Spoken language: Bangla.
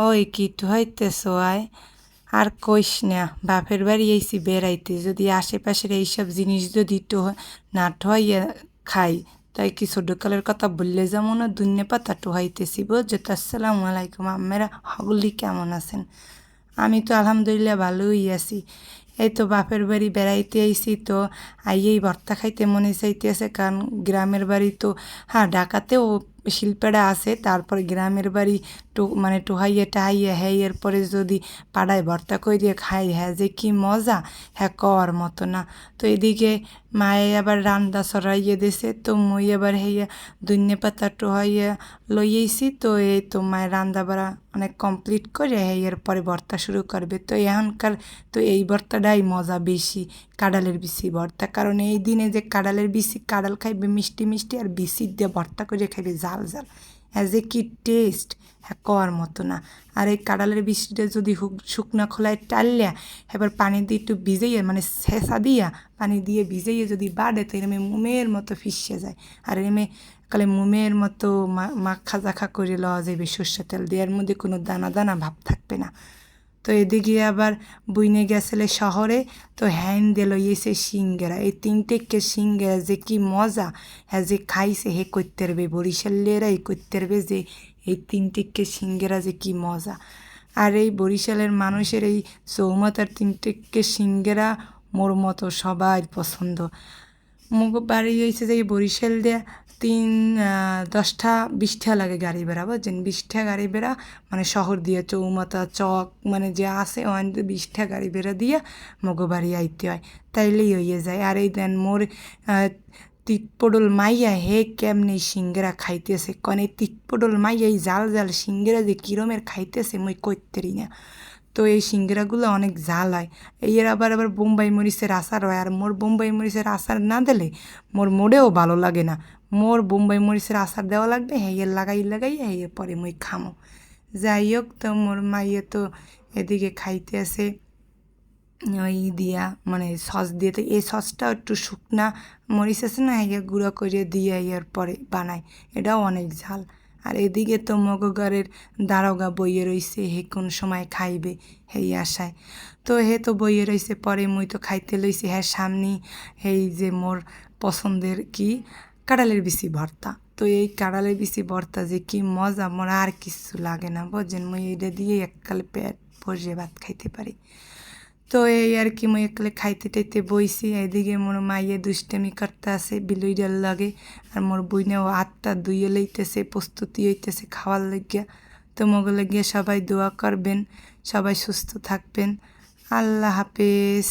ওই কি হইতেছ আয় আর কইস না বাপের বাড়ি এইছি বেড়াইতে যদি আশেপাশের এইসব জিনিস যদি তো না ঠোয়াইয়া খাই তাই কি ছোটকালের কথা বললে যেমন দুনিয়া পাতা টোহাইতেছি বুঝছ তো আসসালামু আলাইকুম আম্মেরা হগলি কেমন আছেন আমি তো আলহামদুলিল্লাহ ভালোই আছি এই তো বাপের বাড়ি বেড়াইতে আইছি তো আইয়েই ভর্তা খাইতে মনে চাইতেছে কারণ গ্রামের বাড়ি তো হ্যাঁ ঢাকাতেও শিল্পেরা আছে, তারপর গ্রামের বাড়ি টু মানে টুহাইয়ে টাহাইয়ে হ্যাঁ এরপরে যদি পাড়ায় ভর্তা দিয়ে খাই হ্যাঁ যে কি মজা হ্যাঁ কর মতো না। তো এদিকে মায়ে আবার রান্দা সরাইয়ে দিছে, তো মই আবার হেয়া দুন্যে পাতা টুহাইয়া লইয়েছি তো এই তো মায়ের রান্দা বাড়া অনেক কমপ্লিট করে এর পরে ভর্তা শুরু করবে। তো এখনকার, তো এই ভর্তাটাই মজা বেশি কাডালের বিসি ভর্তা। কারণ এই দিনে যে কাডালের বিসি কাডাল খাইবে মিষ্টি মিষ্টি আর বিসি দিয়ে ভর্তা করে খাইবে জাল জাল অ্যাজ এ কি টেস্ট কর মতো না। আর এই কাডালের বৃষ্টিটা যদি শুকনা খোলায় টাললিয়া এবার পানি দিয়ে একটু ভিজাইয়া মানে ছেঁচা দিয়া পানি দিয়ে ভিজাইয়া যদি বাড়ে তো এরমে মুমের মতো ফিসে যায়। আর এরমে কালে মুমের মতো মাখা জাখা করে লওয়া যাবে সর্ষে তেল দিয়ে। এর মধ্যে কোনো দানা দানা ভাব থাকবে না। তো এদিকে আবার বুইনে গেছিলে শহরে, তো হ্যান দিল ইয়েছে সিঙ্গেরা। এই তিনটেকে সিঙ্গেরা যে কি মজা হ্যাঁ যে খাইছে হে করতে পারবে বরিশালেরা এই করতে পারবে যে এই তিনটেকে সিঙ্গেরা যে কি মজা। আর এই বরিশালের মানুষের এই চৌমাতার তিনটেকে সিঙ্গেরা মোর মতো সবাই পছন্দ। মুখ বাড়ি হয়েছে যে বরিশাল দেয়া তিন দশটা বিশটা লাগে গাড়ি বেড়া বুঝছেন বিশটা গাড়ি বেড়া মানে শহর দিয়ে চৌমাতা চক মানে যে আছে, ওখান বিশটা গাড়ি বেড়া দিয়ে মগো বাড়ি আইতে হয়। তাইলেই হইয়ে যায়। আর এই দেন মোর তিতপডল মাইয়া হে কেমনে সিঙ্গেরা খাইতেছে। কনে তিতপডল মাইয়া এই জাল জাল সিঙ্গেরা যে কিরমের খাইতেছে, মই কইতেরি না। তো এই সিঙ্গেরাগুলো অনেক ঝাল হয় এর আবার আবার বোম্বাই মরিচের আচার হয়। আর মোর বোম্বাই মরিচের আচার না দিলে মোর মোড়েও ভালো লাগে না। মোর বোম্বাই মরিচের আচার দেওয়া লাগবে হেয়ের লাগাই লাগাই হেয়ের পরে মই খামো। যাই হোক, তো মোর মাইয়ে তো এদিকে খাইতে আসে ওই দিয়া মানে সস দিয়ে তো, এই সসটা একটু শুকনা মরিচ আছে না হেয়ে গুঁড়ো করে দিয়ে এর পরে বানায়। এটাও অনেক ঝাল। আর এদিকে তো মগগারের দারোগা বইয়ে রইছে, হে কোন সময় খাইবে? হেই আশায়। তো হে তো বইয়ে রইছে, পরে মুই তো খাইতে লইছি। হ্যাঁ সামনে এই যে মোর পছন্দের কি? কাঁড়ালের বিচি ভর্তা। তো এই কাঁড়ালের বিচি ভর্তা যে কি মজা, মোর আর কিছু লাগে না, বুঝছেন? মুই এইটা দিয়ে এককালে পেট ভরে ভাত খাইতে পারি। তো এই আর কি, মুই একলে খাইতে টাইতে বইছি। এদিকে মোর মাইয়ে দুষ্টামি করতে আছে বিলুইডার লাগে। আর মোর বইনেও হাতটা দুইয়ে লইতেছে, প্রস্তুতি হইতেছে খাওয়ার লাগিয়া। তো মগে লাগিয়া সবাই দোয়া করবেন, সবাই সুস্থ থাকবেন। আল্লাহ হাফেজ।